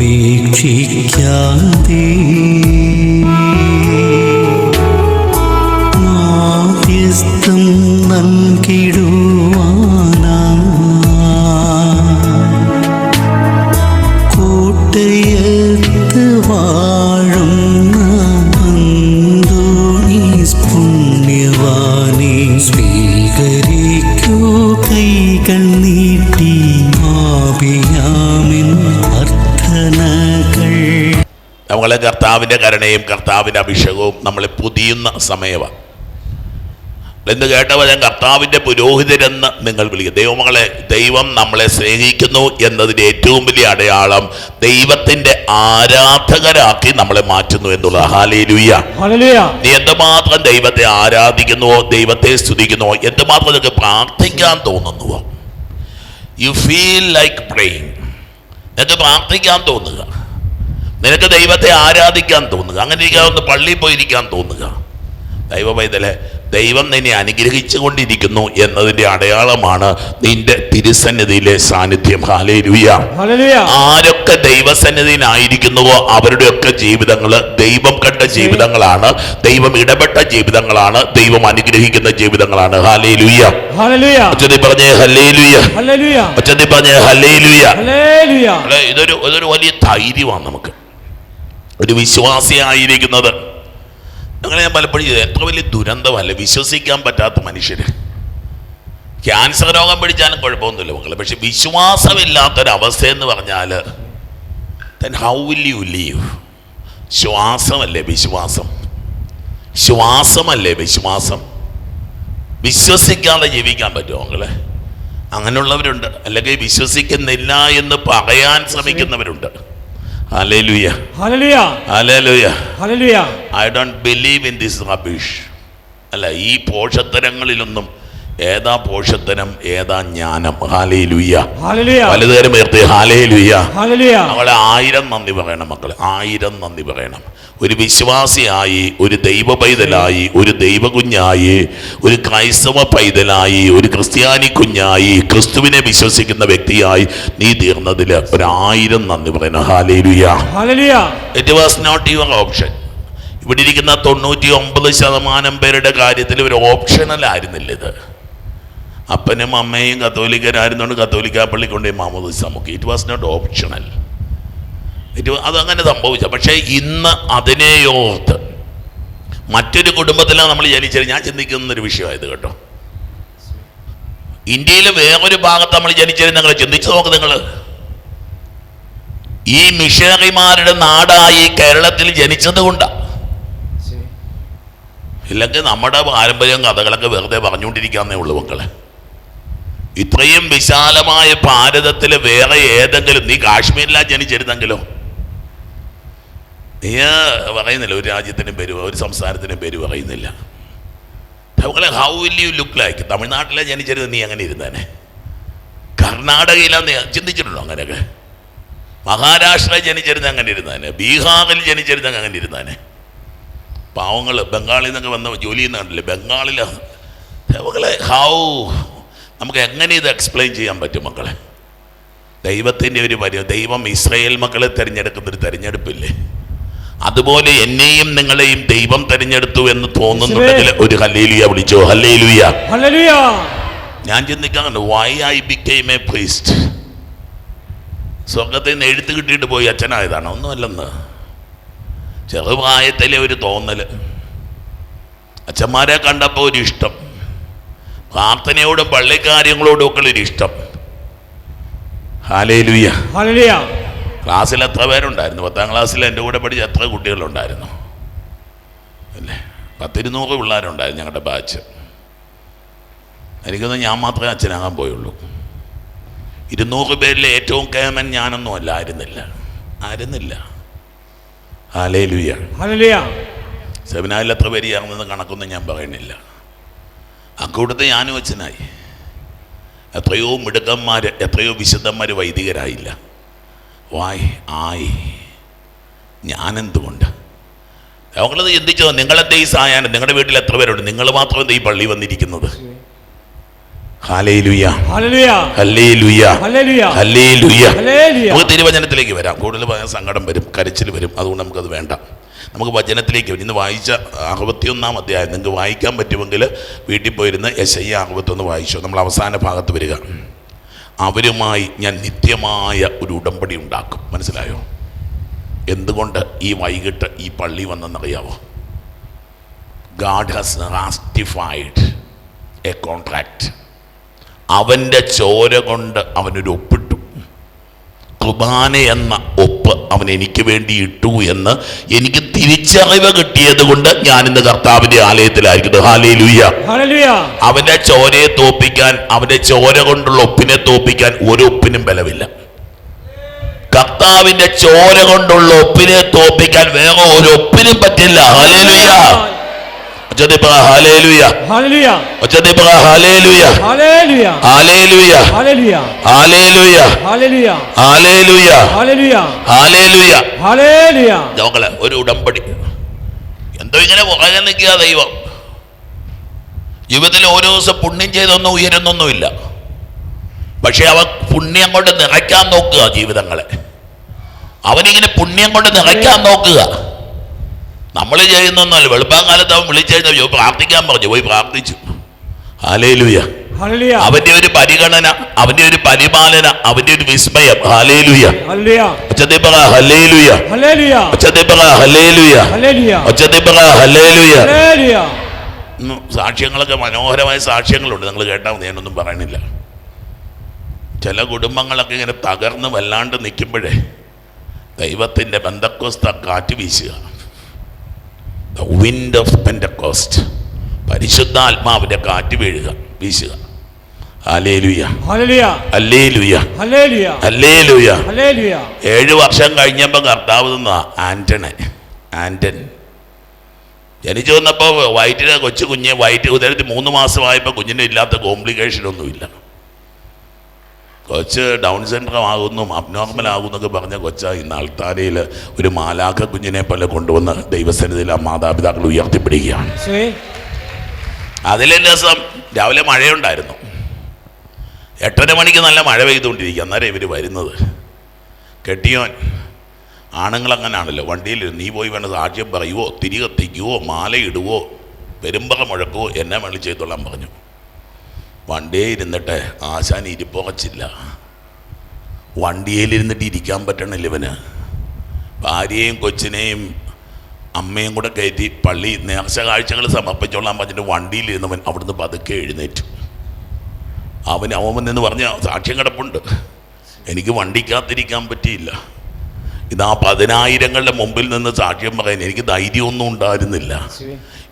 ഉപേക്ഷിച്ചാലുപേക്ഷിക്കാതെ നമ്മളെ കർത്താവിന്റെ കരുണയും കർത്താവിന്റെ അഭിഷേകവും നമ്മളെ പുതിയുന്ന സമയമാണ് എന്ന് കേട്ടവരെ കർത്താവിന്റെ പുരോഹിതരെന്ന് നിങ്ങൾ വിളിക്കുക ദൈവമകളെ ദൈവം നമ്മളെ സ്നേഹിക്കുന്നു എന്നതിന്റെ ഏറ്റവും വലിയ അടയാളം ദൈവത്തിന്റെ ആരാധകരാക്കി നമ്മളെ മാറ്റുന്നു എന്നുള്ള. ഹാലേലുയ്യ നീ എന്തുമാത്രം ദൈവത്തെ ആരാധിക്കുന്നുവോ ദൈവത്തെ സ്തുതിക്കുന്നുവോ എന്തുമാത്രം നിനക്ക് പ്രാർത്ഥിക്കാൻ തോന്നുന്നുവോ? യു ഫീൽ ലൈക്ക് പ്രേയിങ് നിനക്ക് പ്രാർത്ഥിക്കാൻ തോന്നുക. നിനക്ക് ദൈവത്തെ ആരാധിക്കാൻ തോന്നുക. അങ്ങനെ ഇരിക്കാവുന്ന പള്ളിയിൽ പോയിരിക്കാൻ തോന്നുക. ദൈവ പൈതലെ ദൈവം നിന്നെ അനുഗ്രഹിച്ചു കൊണ്ടിരിക്കുന്നു എന്നതിന്റെ അടയാളമാണ് നിന്റെ തിരുസന്നിധിയിലെ സാന്നിധ്യം. ഹാലേലുയ ആരൊക്കെ ദൈവസന്നിധിയിലായിരിക്കുന്നുവോ അവരുടെയൊക്കെ ജീവിതങ്ങൾ ദൈവം കണ്ട ജീവിതങ്ങളാണ് ദൈവം ഇടപെട്ട ജീവിതങ്ങളാണ് ദൈവം അനുഗ്രഹിക്കുന്ന ജീവിതങ്ങളാണ്. ഹാലേലുയ അച്ഛതി പറഞ്ഞേ ഹല്ലേലൂയ. അച്ഛതി പറഞ്ഞേ ഹല്ലേലൂയ. ഇതൊരു ഇതൊരു വലിയ ധൈര്യമാണ് നമുക്ക്. ഒരു വിശ്വാസിയായിരിക്കുന്നത്. അങ്ങനെ ഞാൻ പലപ്പോഴും എത്ര വലിയ ദുരന്തമല്ല? വിശ്വസിക്കാൻ പറ്റാത്ത മനുഷ്യര്. ക്യാൻസർ രോഗം പിടിച്ചാലും കുഴപ്പമൊന്നുമില്ല മക്കളെ. പക്ഷെ വിശ്വാസമില്ലാത്തൊരവസ്ഥ എന്ന് പറഞ്ഞാൽ then how will you live ശ്വാസമല്ലേ വിശ്വാസം? ശ്വാസമല്ലേ വിശ്വാസം? വിശ്വസിക്കാതെ ജീവിക്കാൻ പറ്റുമോ മക്കളെ? അങ്ങനെയുള്ളവരുണ്ട്. അല്ലെങ്കിൽ വിശ്വസിക്കുന്നില്ല എന്ന് പറയാൻ ശ്രമിക്കുന്നവരുണ്ട്. Hallelujah hallelujah hallelujah hallelujah I don't believe in this rubbish അല്ല ഈ പോഷത്തരങ്ങളിലൊന്നും ഏതാ പോഷത്തനം ഏതാ ജ്ഞാനം? ഹാലേ ലുയ്യ പലതരം ഉയർത്തി ഹാലേ ലുയ്യ നമ്മളെ ആയിരം നന്ദി പറയണം മക്കളെ ആയിരം നന്ദി പറയണം. ഒരു വിശ്വാസിയായി ഒരു ദൈവ പൈതലായി ഒരു ദൈവ കുഞ്ഞായി ഒരു ക്രൈസ്തവ പൈതലായി ഒരു ക്രിസ്ത്യാനി കുഞ്ഞായി ക്രിസ്തുവിനെ വിശ്വസിക്കുന്ന വ്യക്തിയായി നീ തീർന്നതിൽ ഒരായിരം നന്ദി പറയണം. Hallelujah hallelujah. It was not your option ഇവിടെ ഇരിക്കുന്ന തൊണ്ണൂറ്റി ഒമ്പത് ശതമാനം പേരുടെ കാര്യത്തിൽ ഒരു ഓപ്ഷണൽ ആയിരുന്നില്ല ഇത്. അപ്പനും അമ്മയും കത്തോലിക്കരായിരുന്നുകൊണ്ട് കത്തോലിക്ക പള്ളി കൊണ്ടേ മാമോദിസ നമുക്ക്. It was not optional it അതങ്ങനെ സംഭവിച്ച. പക്ഷേ ഇന്ന് അതിനെയോർത്ത് മറ്റൊരു കുടുംബത്തിലാണ് നമ്മൾ ജനിച്ചത്. ഞാൻ ചിന്തിക്കുന്നൊരു വിഷയമായത് കേട്ടോ. ഇന്ത്യയിലെ വേറൊരു ഭാഗത്ത് നമ്മൾ ജനിച്ചത് നിങ്ങൾ ചിന്തിച്ചു നോക്ക് നിങ്ങൾ ഈ മിഷണറിമാരുടെ നാടായി കേരളത്തിൽ ജനിച്ചത് കൊണ്ടാണ് ഇല്ലെങ്കിൽ നമ്മുടെ പാരമ്പര്യം കഥകളൊക്കെ വെറുതെ പറഞ്ഞുകൊണ്ടിരിക്കാന്നേ ഉള്ളൂ മക്കളെ. ഇത്രയും വിശാലമായ ഭാരതത്തിലെ വേറെ ഏതെങ്കിലും നീ കാശ്മീരിലാ ജനിച്ചിരുന്നെങ്കിലോ? നീ പറയുന്നില്ല ഒരു രാജ്യത്തിനും പേര് ഒരു സംസ്ഥാനത്തിനും പേര് പറയുന്നില്ല. How will you look like തമിഴ്നാട്ടിലെ ജനിച്ചിരുന്ന നീ അങ്ങനെ ഇരുന്നേനെ. കർണാടകയിലാണ് നീ ചിന്തിച്ചിട്ടുണ്ടോ അങ്ങനെയൊക്കെ? മഹാരാഷ്ട്രയിൽ ജനിച്ചിരുന്ന അങ്ങനെ ഇരുന്നേനെ. ബീഹാറിൽ ജനിച്ചിരുന്ന അങ്ങനെ ഇരുന്നേനെ. പാവങ്ങൾ ബംഗാളിൽ നിന്നൊക്കെ വന്ന ജോലി ചെയ്യുന്ന കണ്ടില്ലേ? ബംഗാളിലാണ് ഹൗ നമുക്ക് എങ്ങനെ ഇത് എക്സ്പ്ലെയിൻ ചെയ്യാൻ പറ്റും മക്കളെ? ദൈവത്തിന്റെ ഒരു പരി ദൈവം ഇസ്രയേൽ മക്കളെ തിരഞ്ഞെടുക്കുന്നൊരു തിരഞ്ഞെടുപ്പില്ലേ? അതുപോലെ എന്നെയും നിങ്ങളെയും ദൈവം തിരഞ്ഞെടുത്തു എന്ന് തോന്നുന്നുണ്ടെങ്കിൽ ഒരു ഹല്ലേലുയ വിളിച്ചോ? ഹല്ലേലുയ. ഹല്ലേലൂയ. ഞാൻ ചിന്തിക്കാറുണ്ട് Y I became A priest സ്വർഗത്തിൽ നിന്ന് എഴുത്ത് കിട്ടിയിട്ട് പോയി അച്ഛനായതാണ്. ഒന്നുമല്ലെന്ന്. ചെറുപ്രായത്തിലെ ഒരു തോന്നൽ അച്ഛന്മാരെ കണ്ടപ്പോൾ ഒരു ഇഷ്ടം. പ്രാർത്ഥനയോടും പള്ളിക്കാര്യങ്ങളോടും ഒക്കെ ഒരു ഇഷ്ടം. ഹാലേലുയ്യ ക്ലാസ്സിൽ എത്ര പേരുണ്ടായിരുന്നു? പത്താം ക്ലാസ്സിൽ എന്റെ കൂടെ പഠിച്ച എത്ര കുട്ടികളുണ്ടായിരുന്നു? അല്ലേ? പത്തിരുന്നൂറ് പിള്ളേരുണ്ടായിരുന്നു ഞങ്ങളുടെ ബാച്ച്. എനിക്കൊന്നും ഞാൻ മാത്രമേ അച്ഛനാകാൻ പോയുള്ളൂ. ഇരുന്നൂറ് പേരിൽ ഏറ്റവും കേമൻ ഞാനൊന്നും അല്ല ആയിരുന്നില്ല. ആയിരുന്നില്ല. ഹാലേലുയ്യ സെമിനാറിൽ എത്ര പേര് കണക്കൊന്നും ഞാൻ പറയുന്നില്ല. അക്കൂട്ടത്തെ ഞാനും അച്ഛനായി. എത്രയോ മിടുക്കന്മാർ എത്രയോ വിശുദ്ധന്മാർ വൈദികരായില്ല. വായ് ആയി ഞാനെന്തുകൊണ്ട്? അവങ്ങളത് ചിന്തിച്ചോ നിങ്ങളെ ഈ സായാഹ്നം? നിങ്ങളുടെ വീട്ടിൽ എത്ര പേരുണ്ട്? നിങ്ങൾ മാത്രം എന്താ ഈ പള്ളി വന്നിരിക്കുന്നത്? നമുക്ക് തിരുവചനത്തിലേക്ക് വരാം. കൂടുതൽ സങ്കടം വരും കരച്ചിൽ വരും. അതുകൊണ്ട് നമുക്കത് വേണ്ട. നമുക്ക് വചനത്തിലേക്ക് ഇന്ന് വായിച്ച അറുപത്തിയൊന്നാം അധ്യായം. നിങ്ങൾക്ക് വായിക്കാൻ പറ്റുമെങ്കിൽ വീട്ടിൽ പോയിരുന്ന ഐ അറുപത്തൊന്ന് വായിച്ചു. നമ്മൾ അവസാന ഭാഗത്ത് വരിക. അവരുമായി ഞാൻ നിത്യമായ ഒരു ഉടമ്പടി ഉണ്ടാക്കും. മനസ്സിലായോ? എന്തുകൊണ്ട് ഈ വൈകിട്ട് ഈ പള്ളി വന്നെന്നറിയാവോ? God has ratified a contract അവന്റെ ചോര കൊണ്ട് അവനൊരു ഒപ്പിട്ടു കുർബാന എന്ന ഒപ്പ് അവൻ എനിക്ക് വേണ്ടി ഇട്ടു എന്ന് എനിക്ക് തിരിച്ചറിവ് കിട്ടിയത് കൊണ്ട് ഞാൻ ഇന്ന് കർത്താവിന്റെ ആലയത്തിലായിരിക്കുന്നു. ഹാലേ ഹല്ലേലൂയ അവന്റെ ചോരയെ തോപ്പിക്കാൻ അവന്റെ ചോര കൊണ്ടുള്ള ഒപ്പിനെ തോപ്പിക്കാൻ ഒരു ഒപ്പിനും ബലമില്ല. കർത്താവിന്റെ ചോര കൊണ്ടുള്ള ഒപ്പിനെ തോപ്പിക്കാൻ വേറെ ഒരു ഒപ്പിനും പറ്റില്ല. ഹാലേലുയ ഒരു ഉടമ്പടി. എന്തോ ഇങ്ങനെ പുറകെ നിൽക്കുക ദൈവം. ജീവിതത്തിൽ ഓരോ ദിവസം പുണ്യം ചെയ്തൊന്നും ഉയരുന്നൊന്നുമില്ല. പക്ഷെ അവ പുണ്യം കൊണ്ട് നിറയ്ക്കാൻ നോക്കുക ജീവിതങ്ങളെ. അവനിങ്ങനെ പുണ്യം കൊണ്ട് നിറയ്ക്കാൻ നോക്കുക. നമ്മൾ ചെയ്യുന്നൊന്നുമല്ല വെളുപ്പാങ്കാലത്ത് അവൻ വിളിച്ചു പ്രാർത്ഥിക്കാൻ പറഞ്ഞു. പോയി പ്രാർത്ഥിച്ചു. ഹാലേലുയ അവന്റെ ഒരു പരിഗണന അവന്റെ ഒരു പരിപാലന അവന്റെ ഒരു വിസ്മയം. ഹലേലുയ ഇന്ന് സാക്ഷ്യങ്ങളൊക്കെ മനോഹരമായ സാക്ഷ്യങ്ങളുണ്ട്. നിങ്ങൾ കേട്ടാൽ മതി ഞാനൊന്നും പറയണില്ല. ചില കുടുംബങ്ങളൊക്കെ ഇങ്ങനെ തകർന്ന് വല്ലാണ്ട് നിൽക്കുമ്പോഴേ ദൈവത്തിന്റെ ബന്ധക്കോസ്ത കാറ്റ് വീശുക. ദ വിൻഡ് ഓഫ് പെൻഡക്കോസ്റ്റ് പരിശുദ്ധാത്മാവിന്റെ കാറ്റ് വീഴുക വീശുക. ഏഴ് വർഷം കഴിഞ്ഞപ്പോൾ കർത്താവ് ആന്റണ ആന്റൺ. ജനിച്ചു വന്നപ്പോൾ വയറ്റിലെ കൊച്ചു കുഞ്ഞ് വയറ്റ് ഉദരത്തിൽ മൂന്ന് മാസമായപ്പോൾ കുഞ്ഞിന് ഇല്ലാത്ത കോംപ്ലിക്കേഷൻ ഒന്നുമില്ല. കൊച്ച് ഡൗൺ സിൻഡ്രം ആകുന്നു അബ്നോർമൽ ആകുന്നൊക്കെ പറഞ്ഞ കൊച്ച ഇന്ന് അൾത്താരയിൽ ഒരു മാലാഖ കുഞ്ഞിനെ പോലെ കൊണ്ടുവന്ന് ദൈവസന്നിധിയിൽ ആ മാതാപിതാക്കൾ ഉയർത്തിപ്പിടിക്കുകയാണ്. അതിലെ രസം രാവിലെ മഴയുണ്ടായിരുന്നു. എട്ടര മണിക്ക് നല്ല മഴ പെയ്തുകൊണ്ടിരിക്കുക അന്നേരം ഇവർ വരുന്നത്. കെട്ടിയോൻ ആണുങ്ങൾ അങ്ങനെയാണല്ലോ വണ്ടിയിൽ നീ പോയി വേണ്ട സാക്ഷ്യം പറയുവോ തിരി കത്തിക്കുവോ മാലയിടുവോ പെരുമ്പറ മുഴക്കുവോ എന്നെ വേണ്ടി ചെയ്തോളാൻ പറഞ്ഞു. വണ്ടിയെ ഇരുന്നിട്ട് ആശാൻ ഇരിപ്പുറച്ചില്ല വണ്ടിയിലിരുന്നിട്ട് ഇരിക്കാൻ പറ്റണില്ല ഇവന്. ഭാര്യയും കൊച്ചിനെയും അമ്മയും കൂടെ കയറ്റി പള്ളി നേർച്ച കാഴ്ചകൾ സമർപ്പിച്ചോളാൻ പറഞ്ഞിട്ട് വണ്ടിയിലിരുന്നവൻ അവിടുന്ന് പതുക്കെ എഴുന്നേറ്റു. അവൻ അവൻ എന്ന് പറഞ്ഞ സാക്ഷ്യം കിടപ്പുണ്ട്. എനിക്ക് വണ്ടിക്കകത്തിരിക്കാൻ പറ്റിയില്ല. ഇതാ പതിനായിരങ്ങളുടെ മുമ്പിൽ നിന്ന് സാക്ഷ്യം പറയാൻ എനിക്ക് ധൈര്യമൊന്നും ഉണ്ടായിരുന്നില്ല.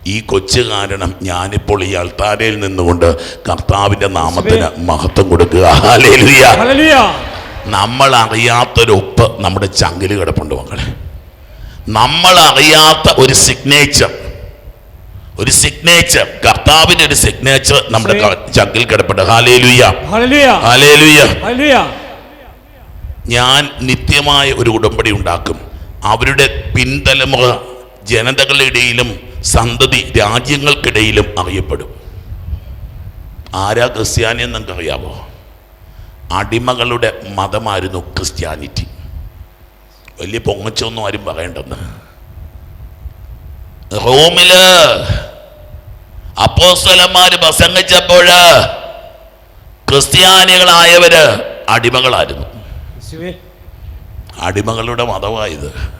ഈ കൊച്ചു കാരണം ഞാനിപ്പോൾ ഈ അൾത്താരയിൽ നിന്നുകൊണ്ട് കർത്താവിന്റെ നാമത്തിന് മഹത്വം കൊടുക്കുക. നമ്മൾ അറിയാത്തൊരു ഉപ്പ് നമ്മുടെ ചങ്കിൽ കിടപ്പുണ്ട് മക്കളെ. നമ്മൾ അറിയാത്ത ഒരു സിഗ്നേച്ചർ ഒരു സിഗ്നേച്ചർ കർത്താവിന്റെ ഒരു സിഗ്നേച്ചർ നമ്മുടെ ചങ്കിൽ കിടപ്പുണ്ട്. ഞാൻ നിത്യമായ ഒരു ഉടമ്പടി ഉണ്ടാക്കും. അവരുടെ പിൻതലമുറ ജനതകളുടെ ഇടയിലും സന്തതി രാജ്യങ്ങൾക്കിടയിലും അറിയപ്പെടും. ആരാ ക്രിസ്ത്യാനി എന്ന് അറിയാമോ അടിമകളുടെ മതമായിരുന്നു ക്രിസ്ത്യാനിറ്റി. വലിയ പൊങ്ങച്ചൊന്നും ആരും പറയണ്ടെന്ന്. റോമിൽ അപ്പോസ്തലന്മാര് പ്രസംഗിച്ചപ്പോൾ ക്രിസ്ത്യാനികളായവര് അടിമകളായിരുന്നു. അടിമകളുടെ മതമായത്.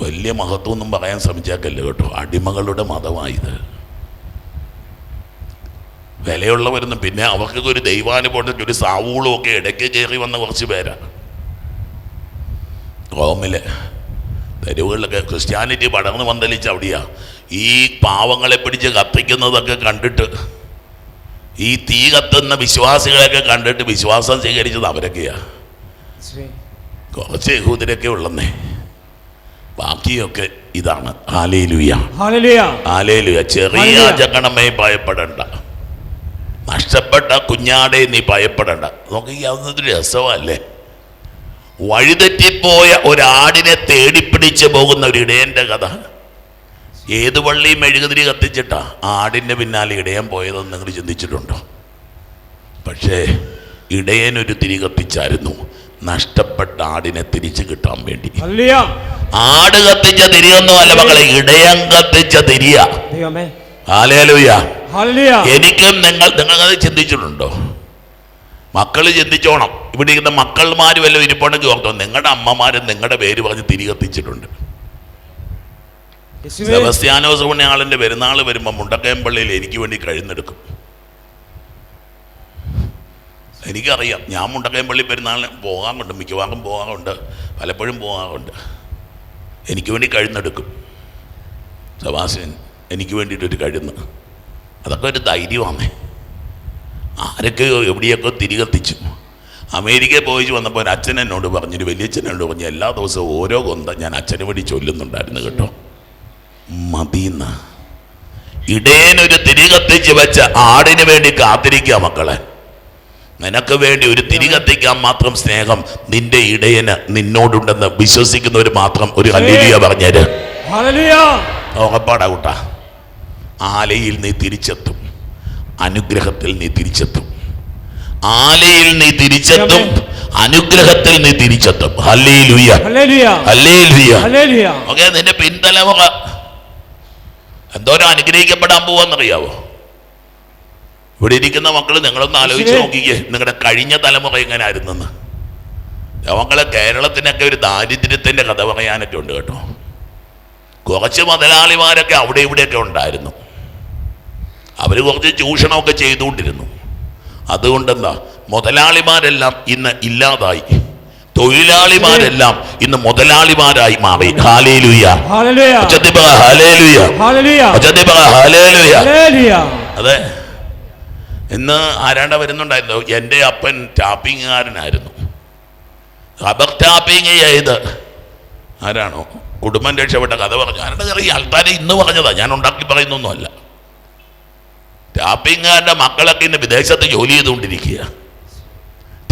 വലിയ മഹത്വമൊന്നും പറയാൻ ശ്രമിച്ചേക്കല്ല കേട്ടോ. അടിമകളുടെ മതമായത്. വിലയുള്ളവരൊന്നും പിന്നെ അവർക്കൊക്കെ ഒരു ദൈവാനുഭവത്തിൽ ഒരു സാവൂളും ഒക്കെ ഇടയ്ക്ക് കയറി വന്ന കുറച്ച് പേരാണ് റോമിലെ തെരുവുകളിലൊക്കെ ക്രിസ്ത്യാനിറ്റി പടർന്ന് പന്തലിച്ച് അവിടെയാ. ഈ പാവങ്ങളെ പിടിച്ച് കത്തിക്കുന്നതൊക്കെ കണ്ടിട്ട് ഈ തീ കത്തുന്ന വിശ്വാസികളെയൊക്കെ കണ്ടിട്ട് വിശ്വാസം സ്വീകരിച്ചത് അവരൊക്കെയാ. കുറച്ച് യഹൂദരൊക്കെ ഉള്ളന്നേ. ബാക്കിയൊക്കെ ഇതാണ്. ചെറിയ. ജഗണമേ ഭയപ്പെടണ്ട. നഷ്ടപ്പെട്ട കുഞ്ഞാടെ നീ ഭയപ്പെടണ്ട. നോക്കി അതൊരു രസമല്ലേ? വഴിതെറ്റിപ്പോയ ഒരാടിനെ തേടിപ്പിടിച്ച് പോകുന്ന ഒരു ഇടയന്റെ കഥ. ഏത് വള്ളിയും മെഴുകുതിരി കത്തിച്ചിട്ടാ ആടിന്റെ പിന്നാലെ ഇടയൻ പോയതെന്ന് നിങ്ങൾ ചിന്തിച്ചിട്ടുണ്ടോ? പക്ഷേ ഇടയനൊരു തിരി കത്തിച്ചായിരുന്നു. നഷ്ടപ്പെട്ട ആടിനെ തിരിച്ചു കിട്ടാൻ വേണ്ടി. ആട് കത്തിച്ച തിരിയൊന്നും അല്ല ഇടയം കത്തിച്ച തിരിയ. എനിക്കും നിങ്ങൾ നിങ്ങൾക്കത് ചിന്തിച്ചിട്ടുണ്ടോ? മക്കൾ ചിന്തിച്ചോണം. ഇവിടെ ഇരിക്കുന്ന മക്കൾമാർ വല്ലതും ഇരിപ്പുണ്ടെങ്കിൽ ഓർത്തോ നിങ്ങളുടെ അമ്മമാരും നിങ്ങളുടെ പേര് പറഞ്ഞ് തിരി കത്തിച്ചിട്ടുണ്ട്. സെബസ്ത്യാനോസ് പുണ്യാളിന്റെ പെരുന്നാൾ വരുമ്പോൾ മുണ്ടക്കയം പള്ളിയിൽ എനിക്ക് വേണ്ടി കഴിന്നെടുക്കും. എനിക്കറിയാം. ഞാൻ മുണ്ടക്കയം പള്ളി പെരുന്നാളിന് പോകാറുണ്ട്. മിക്കവാറും പോകാറുണ്ട്. പലപ്പോഴും പോകാറുണ്ട്. എനിക്ക് വേണ്ടി കഴുന്നെടുക്കും. സവാസിൻ എനിക്ക് വേണ്ടിയിട്ടൊരു കഴുന്ന്. അതൊക്കെ ഒരു ധൈര്യമാണ്. ആരൊക്കെയോ എവിടെയൊക്കെ തിരികത്തിച്ചു. അമേരിക്കയിൽ പോയി വന്നപ്പോൾ ഒരു അച്ഛൻ എന്നോട് പറഞ്ഞു വലിയ വലിയച്ഛനോട് പറഞ്ഞു എല്ലാ ദിവസവും ഓരോ കൊന്ത ഞാൻ അച്ഛന് വേണ്ടി ചൊല്ലുന്നുണ്ടായിരുന്നു കേട്ടോ. മതിന്ന് ഇടേനൊരു തിരികത്തിച്ച് വെച്ച ആടിന് വേണ്ടി കാത്തിരിക്കുക മക്കളെ. നിനക്ക് വേണ്ടി ഒരു തിരി കത്തിക്കാൻ മാത്രം സ്നേഹം നിന്റെ ഇടയന് നിന്നോടുണ്ടെന്ന് വിശ്വസിക്കുന്നവർ മാത്രം ഒരു ഹല്ലേലൂയ പറഞ്ഞത് ഹല്ലേലൂയ. ഉറപ്പാടാ കൂട്ടാ. ആലയിൽ നീ തിരിച്ചെത്തും. അനുഗ്രഹത്തിൽ നീ തിരിച്ചെത്തും. ആലയിൽ നീ തിരിച്ചെത്തും. അനുഗ്രഹത്തിൽ നീ തിരിച്ചെത്തും. ഓക്കെ നിന്റെ പിൻതലമുറ എന്തോരം അനുഗ്രഹിക്കപ്പെടാൻ പോവാന്നറിയാവോ? ഇവിടെ ഇരിക്കുന്ന മക്കൾ നിങ്ങളൊന്ന് ആലോചിച്ച് നോക്കിക്കേ. നിങ്ങളുടെ കഴിഞ്ഞ തലമുറ എങ്ങനെയായിരുന്നെന്ന് മക്കളെ കേരളത്തിനൊക്കെ ഒരു ദാരിദ്ര്യത്തിന്റെ കഥ പറയാനൊക്കെ ഉണ്ട് കേട്ടോ. കുറച്ച് മുതലാളിമാരൊക്കെ അവിടെ ഇവിടെയൊക്കെ ഉണ്ടായിരുന്നു. അവർ കുറച്ച് ചൂഷണമൊക്കെ ചെയ്തുകൊണ്ടിരുന്നു. അതുകൊണ്ടെന്താ? മുതലാളിമാരെല്ലാം ഇന്ന് ഇല്ലാതായി. തൊഴിലാളിമാരെല്ലാം ഇന്ന് മുതലാളിമാരായി മാറി. അതെ. ഇന്ന് ആരാണ്ട വരുന്നുണ്ടായിരുന്നു? എന്റെ അപ്പൻ ടാപ്പിങ്ങുകാരനായിരുന്നു. റബ്ബർ ടാപ്പിങ് ചെയ്ത്. ആരാണോ? കുടുംബം രക്ഷപ്പെട്ട കഥ പറഞ്ഞു. ആരുടെ ചെറിയ ആൾക്കാരെ ഇന്ന് പറഞ്ഞതാ. ഞാൻ ഉണ്ടാക്കി പറയുന്നൊന്നുമല്ല. ടാപ്പിങ്ങുകാരന്റെ മക്കളൊക്കെ ഇന്ന് വിദേശത്ത് ജോലി ചെയ്തുകൊണ്ടിരിക്കുക.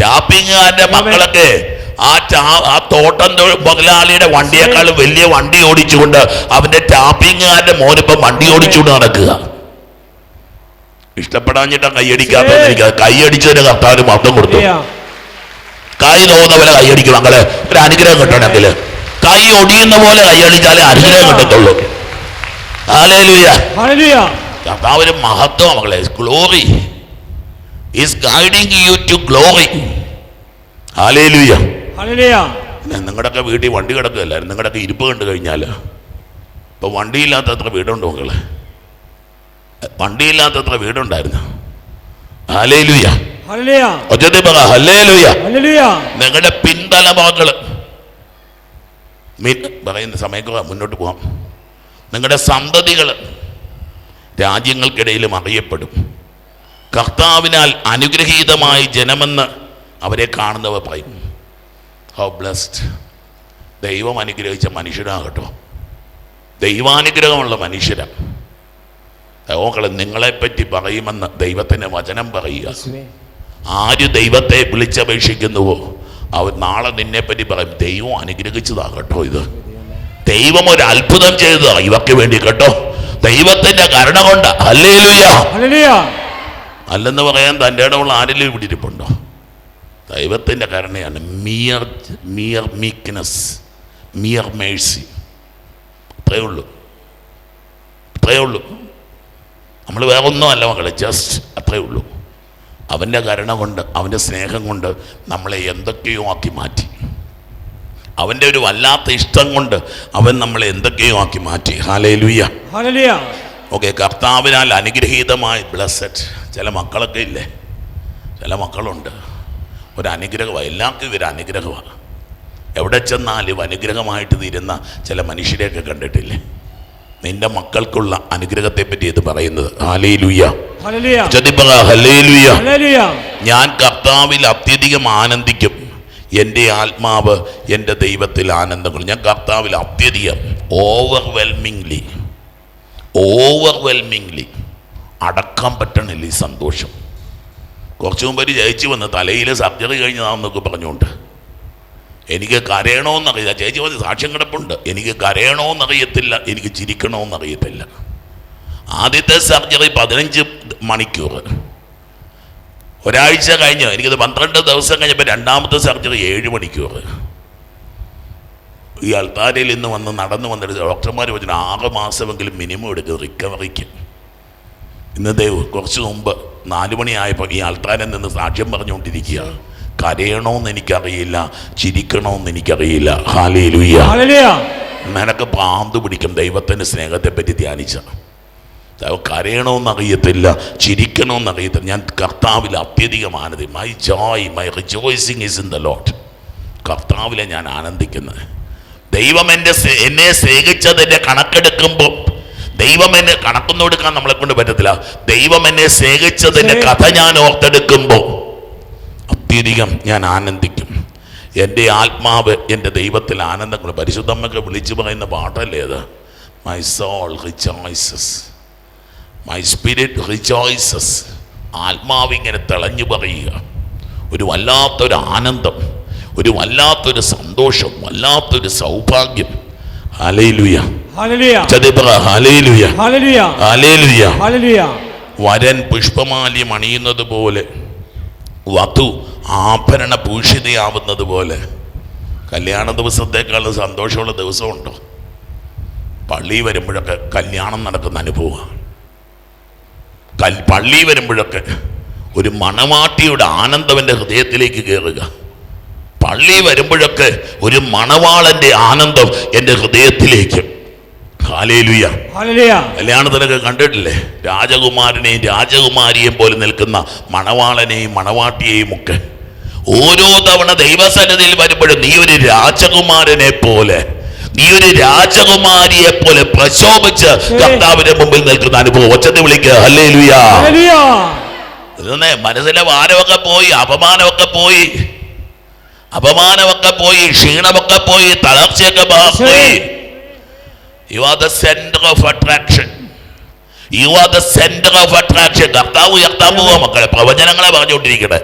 ടാപ്പിങ്ങുകാരന്റെ മക്കളൊക്കെ ആ ചാ ആ തോട്ടം മുതലാളിയുടെ വണ്ടിയേക്കാൾ വലിയ വണ്ടി ഓടിച്ചുകൊണ്ട് അവന്റെ ടാപ്പിങ്ങുകാരുടെ മോനിപ്പം വണ്ടി ഓടിച്ചുകൊണ്ട് നടക്കുക. ഇഷ്ടപ്പെടാഞ്ഞിട്ടാ കൈയടിക്കാത്തതെന്ന് എനിക്ക് കൈയടിച്ചതിന് കർത്താവിന് മർദ്ദം കൊടുത്തു. കൈ തോന്നുന്ന പോലെ കൈയടിക്കും. അങ്ങനെ ഒരു അനുഗ്രഹം കിട്ടണമെങ്കിൽ കൈ ഒടിയുന്ന പോലെ കൈയടിച്ചാലേ അനുഗ്രഹം കിട്ടത്തുള്ളൂ. കർത്താവിന് മഹത്വം മകളെ glory is guiding you to glory hallelujah. നിങ്ങളുടെയൊക്കെ വീട്ടിൽ വണ്ടി കിടക്കുകയല്ലായിരുന്നു നിങ്ങളുടെയൊക്കെ ഇരിപ്പ് കണ്ടു കഴിഞ്ഞാൽ ഇപ്പൊ വണ്ടിയില്ലാത്തത്ര വീടുണ്ടോ മക്കളെ? വണ്ടിയില്ലാത്തത്ര വീടുണ്ടായിരുന്നു. ഹാലേലുയ നിങ്ങളുടെ പിൻതലമുറകൾ മീൻ പറയുന്ന സമയത്ത് മുന്നോട്ട് പോകാം നിങ്ങളുടെ സന്തതികൾ രാജ്യങ്ങൾക്കിടയിലും അറിയപ്പെടും. കർത്താവിനാൽ അനുഗ്രഹീതമായ ജനമെന്ന് അവരെ കാണുന്നവർ പറയും. ഹൗ ബ്ലസ്ഡ് ദൈവം അനുഗ്രഹിച്ച മനുഷ്യരാകട്ടോ ദൈവാനുഗ്രഹമുള്ള മനുഷ്യരാണ് ഓക്കളെ നിങ്ങളെപ്പറ്റി പറയുമെന്ന് ദൈവത്തിന്റെ വചനം പറയുക. ആര് ദൈവത്തെ വിളിച്ചപേക്ഷിക്കുന്നുവോ അവർ നാളെ നിന്നെപ്പറ്റി പറയും ദൈവം അനുഗ്രഹിച്ചതാ കേട്ടോ ഇത്. ദൈവം ഒരു അത്ഭുതം ചെയ്തതാ ഇവക്ക് വേണ്ടി കേട്ടോ. ദൈവത്തിന്റെ കരുണ കൊണ്ട്. അല്ലെന്ന് പറയാൻ തന്റെ ഇടമുള്ള ആരെങ്കിലും ഇവിടെ ഇരിപ്പുണ്ടോ ദൈവത്തിന്റെ കരുണയാണ്. Mere mere meekness mere mercy അത്രയേ ഉള്ളൂ. അത്രയേ ഉള്ളൂ. നമ്മൾ വേറെ ഒന്നുമല്ല മക്കളെ ജസ്റ്റ് അത്രയേ ഉള്ളൂ. അവന്റെ കരുണ കൊണ്ട് അവന്റെ സ്നേഹം കൊണ്ട് നമ്മളെ എന്തൊക്കെയോ ആക്കി മാറ്റി. അവന്റെ ഒരു വല്ലാത്ത ഇഷ്ടം കൊണ്ട് അവൻ നമ്മളെ എന്തൊക്കെയോ ആക്കി മാറ്റി. ഹാലേ ലുയ്യ ഓക്കെ കർത്താവിനാൽ അനുഗ്രഹീതമായ ബ്ലസ്സഡ് ചില മക്കളൊക്കെ ഇല്ലേ? ചില മക്കളുണ്ട്. ഒരു അനുഗ്രഹമാണ് എല്ലാവർക്കും ഇവർ അനുഗ്രഹമാണ് എവിടെ ചെന്നാലും അനുഗ്രഹമായിട്ട് തീരുന്ന ചില മനുഷ്യരെയൊക്കെ കണ്ടിട്ടില്ലേ? നിന്റെ മക്കൾക്കുള്ള അനുഗ്രഹത്തെ പറ്റി ഇത് പറയുന്നത്. ഞാൻ കർത്താവിൽ അത്യധികം ആനന്ദിക്കും. എന്റെ ആത്മാവ് എന്റെ ദൈവത്തിൽ ആനന്ദം കൊള്ളും ഞാൻ കർത്താവിൽ അത്യധികം ഓവർവെൽമിംഗ്ലി ഓവർവെൽമിംഗ്ലി അടക്കാൻ പറ്റണില്ല ഈ സന്തോഷം. കുറച്ചു മുമ്പ് ഒരു ജയിച്ചു വന്ന് തലയിൽ സർജറി കഴിഞ്ഞതാണെന്നൊക്കെ പറഞ്ഞുകൊണ്ട് എനിക്ക് കരയണമെന്നറിയില്ല ചേച്ചി വന്ന് സാക്ഷ്യം കിടപ്പുണ്ട്. എനിക്ക് കരയണമെന്നറിയത്തില്ല എനിക്ക് ചിരിക്കണമെന്നറിയത്തില്ല ആദ്യത്തെ സർജറി പതിനഞ്ച് മണിക്കൂർ ഒരാഴ്ച കഴിഞ്ഞ് എനിക്കത് പന്ത്രണ്ട് ദിവസം കഴിഞ്ഞപ്പോൾ രണ്ടാമത്തെ സർജറി ഏഴ് മണിക്കൂർ ഈ അൽത്താരയിൽ ഇന്ന് വന്ന് നടന്നു വന്നിട്ട് ഡോക്ടർമാർ പറഞ്ഞു ആറ് മാസമെങ്കിലും മിനിമം എടുക്കും റിക്കവറിക്ക്. ഇന്നത്തെ കുറച്ച് മുമ്പ് നാല് മണിയായപ്പോൾ ഈ ആൾത്താരൻ നിന്ന് സാക്ഷ്യം പറഞ്ഞുകൊണ്ടിരിക്കുക കരയണമെന്ന് എനിക്കറിയില്ല ചിരിക്കണമെന്ന് എനിക്കറിയില്ല. ഹാലേ ലുയ്യ നിനക്ക് പ്രാന്ത് പിടിക്കും ദൈവത്തിന്റെ സ്നേഹത്തെ പറ്റി ധ്യാനിച്ച ചിരിക്കണമെന്ന് അറിയത്തില്ല ഞാൻ കർത്താവിൽ അത്യധികം Anandi my joy my rejoicing is in the lord കർത്താവിലെ ഞാൻ ആനന്ദിക്കുന്നത്. ദൈവം എന്റെ എന്നെ സ്നേഹിച്ചതിന്റെ കണക്കെടുക്കുമ്പോൾ ദൈവം എന്നെ കണക്കൊന്നും എടുക്കാൻ നമ്മളെ കൊണ്ട് പറ്റത്തില്ല. ദൈവം എന്നെ സ്നേഹിച്ചതിന്റെ കഥ ഞാൻ ഓർത്തെടുക്കുമ്പോൾ അത്യധികം ഞാൻ ആനന്ദിക്കും. എന്റെ ആത്മാവ് എന്റെ ദൈവത്തിൽ ആനന്ദങ്ങൾ. പരിശുദ്ധമ്മക്ക് വിളിച്ചു പറയുന്ന പാട്ടല്ലേ അത്? My soul rejoices my spirit rejoices ആത്മാവിങ്ങനെ തിളഞ്ഞു പറയുക. ഒരു വല്ലാത്തൊരു ആനന്ദം ഒരു വല്ലാത്തൊരു സന്തോഷം വല്ലാത്തൊരു സൗഭാഗ്യം. ഹലേലുയ വരൻ പുഷ്പമാല്യം അണിയുന്നത് പോലെ വധു ആഭരണ ഭൂഷിതയാവുന്നത് പോലെ. കല്യാണ ദിവസത്തേക്കാൾ സന്തോഷമുള്ള ദിവസമുണ്ടോ? പള്ളി വരുമ്പോഴൊക്കെ കല്യാണം നടക്കുന്ന അനുഭവമാണ്. കൽ പള്ളി വരുമ്പോഴൊക്കെ ഒരു മണവാട്ടിയുടെ ആനന്ദം എന്റെ ഹൃദയത്തിലേക്ക് കയറുക പള്ളി വരുമ്പോഴൊക്കെ ഒരു മണവാളന്റെ ആനന്ദം എന്റെ ഹൃദയത്തിലേക്ക്. കല്യാണത്തിനൊക്കെ കണ്ടിട്ടില്ലേ? രാജകുമാരനെയും രാജകുമാരിയെയും പോലെ നിൽക്കുന്ന മണവാളനെയും മണവാട്ടിയെയും ഒക്കെ. ഓരോ തവണ ദൈവസന്നിധിയിൽ വരുമ്പോഴും നീ ഒരു രാജകുമാരനെ പോലെ നീ ഒരു രാജകുമാരിയെ പോലെ പ്രശോഭിച്ച് കർത്താവിന്റെ മുമ്പിൽ നിൽക്കുന്ന അനുഭവം. ഒച്ചത്തി വിളിക്കുക അല്ലേ ലുയാ മനസ്സിലെ ഭാരമൊക്കെ പോയി അപമാനമൊക്കെ പോയി അപമാനമൊക്കെ പോയി ക്ഷീണമൊക്കെ പോയി തളർച്ചയൊക്കെ പോയി. You are the centre of attraction you are the centre of attraction കർത്താവ് ഉയർത്താൻ പോവാ മക്കളെ. പ്രവചനങ്ങളെ പറഞ്ഞുകൊണ്ടിരിക്കട്ടെ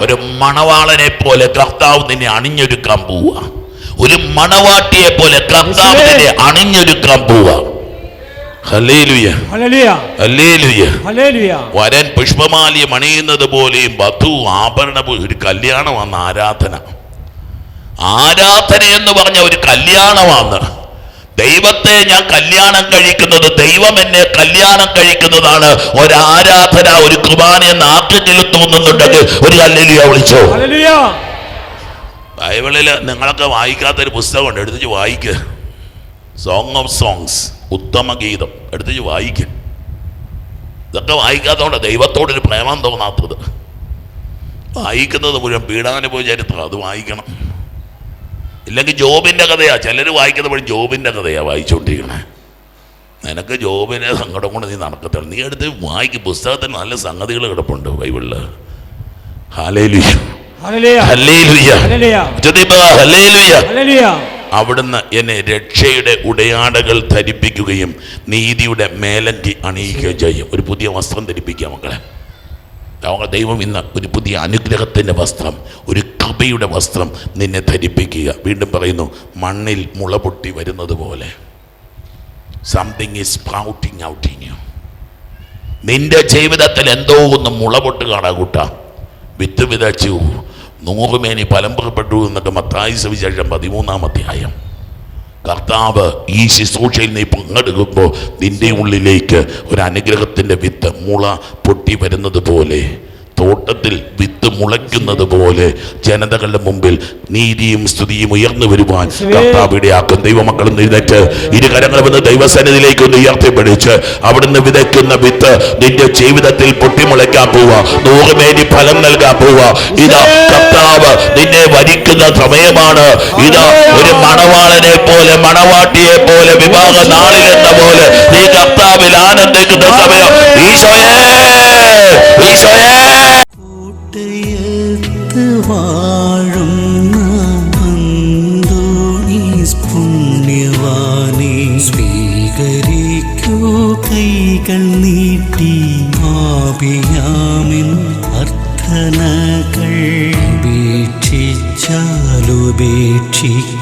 ഒരു മണവാളനെ പോലെ കർത്താവ് നിന്നെ അണിഞ്ഞൊരുക്കാൻ പോവുക ഒരു മണവാട്ടിയെ പോലെ കർത്താവ് നിന്നെ അണിഞ്ഞൊരുക്കാൻ പോവുക വരൻ പുഷ്പമാലിയം അണിയുന്നത് പോലെയും വധു ആഭരണ ഒരു കല്യാണമാണ് ആരാധന. ആരാധന എന്ന് പറഞ്ഞ ഒരു കല്യാണമാണ്. ദൈവത്തെ ഞാൻ കല്യാണം കഴിക്കുന്നത് ദൈവം എന്നെ കല്യാണം കഴിക്കുന്നതാണ്. ഒരാരാധന ഒരു കുർബാന എന്ന് ആർക്കെങ്കിലും തോന്നുന്നുണ്ടെങ്കിൽ ഒരു കല്ലിലിയ വിളിച്ചോ. ബൈബിളിൽ നിങ്ങളൊക്കെ വായിക്കാത്തൊരു പുസ്തകമുണ്ട് എടുത്തിച്ച് വായിക്കുക സോങ് ഓഫ് സോങ്സ് ഉത്തമ ഗീതം എടുത്തിച്ച് വായിക്കുക ഇതൊക്കെ വായിക്കാത്തതുകൊണ്ട് ദൈവത്തോടൊരു പ്രേമം തോന്നാത്തത്. വായിക്കുന്നത് മുഴുവൻ പീഡാനുഭവ ചരിത്രം അത് വായിക്കണം. ഇല്ലെങ്കിൽ ജോബിന്റെ കഥയാ. ചിലർ വായിക്കുന്ന വഴി ജോബിന്റെ കഥയാണ് വായിച്ചുകൊണ്ടിരിക്കണേ നിനക്ക് ജോബിനെ സങ്കടം കൊണ്ട് നീ നടക്കത്തില്ല. നീ എടുത്ത് വായിക്കും പുസ്തകത്തിൽ നല്ല സംഗതികൾ കിടപ്പുണ്ട് ബൈബിളിൽ ഹാലേലുയ്യ അവിടുന്ന് എന്നെ രക്ഷയുടെ ഉടയാടകൾ ധരിപ്പിക്കുകയും നീതിയുടെ മേലങ്കി അണിയിക്കുകയും ചെയ്യും. ഒരു പുതിയ വസ്ത്രം ധരിപ്പിക്കുക മക്കളെ. ദൈവം ഇന്ന് ഒരു പുതിയ അനുഗ്രഹത്തിന്റെ വസ്ത്രം ഒരു കൃപയുടെ വസ്ത്രം നിന്നെ ധരിപ്പിക്കുക. വീണ്ടും പറയുന്നു മണ്ണിൽ മുള പൊട്ടി വരുന്നത് പോലെ. Something is sprouting out in you നിന്റെ ജീവിതത്തിൽ എന്തോ ഒന്ന് മുള പൊട്ട് കാണാ കൂട്ട. വിത്ത് വിതച്ചു. നൂറുമേനി പലമ്പുറപ്പെട്ടു പുറപ്പെട്ടു എന്നൊക്കെ മത്തായി സുവിശേഷം പതിമൂന്നാം അധ്യായം. കർത്താവ് ഈ ശുശ്രൂഷയിൽ നീ പങ്കെടുക്കുമ്പോൾ നിന്റെ ഉള്ളിലേക്ക് ഒരു അനുഗ്രഹത്തിന്റെ വിത്ത് മുള പൊട്ടി വരുന്നത് പോലെ തോട്ടത്തിൽ വിത്ത് മുളയ്ക്കുന്നത് പോലെ ജനതകളുടെ മുമ്പിൽ നീതിയും സ്തുതിയും ഉയർന്നു വരുവാൻ കർത്താവ് ഇടയാക്കും. ദൈവമക്കളും എഴുന്നേറ്റ്. ഇരുകരങ്ങളും വന്ന് ദൈവസന്നിധിയിലേക്ക് ഒന്ന് ഉയർത്തിപ്പിടിച്ച് അവിടുന്ന് വിതയ്ക്കുന്ന വിത്ത് നിന്റെ ജീവിതത്തിൽ പൊട്ടിമുളയ്ക്കാൻ പോവുക നൂറുമേനി ഫലം നൽകാൻ പോവുക ഇതാ കർത്താവ് നിന്നെ വരിക്കുന്ന സമയമാണ്. ഇതാ ഒരു മണവാളനെ പോലെ മണവാട്ടിയെ പോലെ വിവാഹ നാളിൽ എന്ന പോലെ നീ കർത്താവിൽ ആനന്ദിക്കുന്ന സമയം. ഈശോയേ ഈശോയേ. കൈകൾ നീട്ടി ആപിയാമിൻ chica.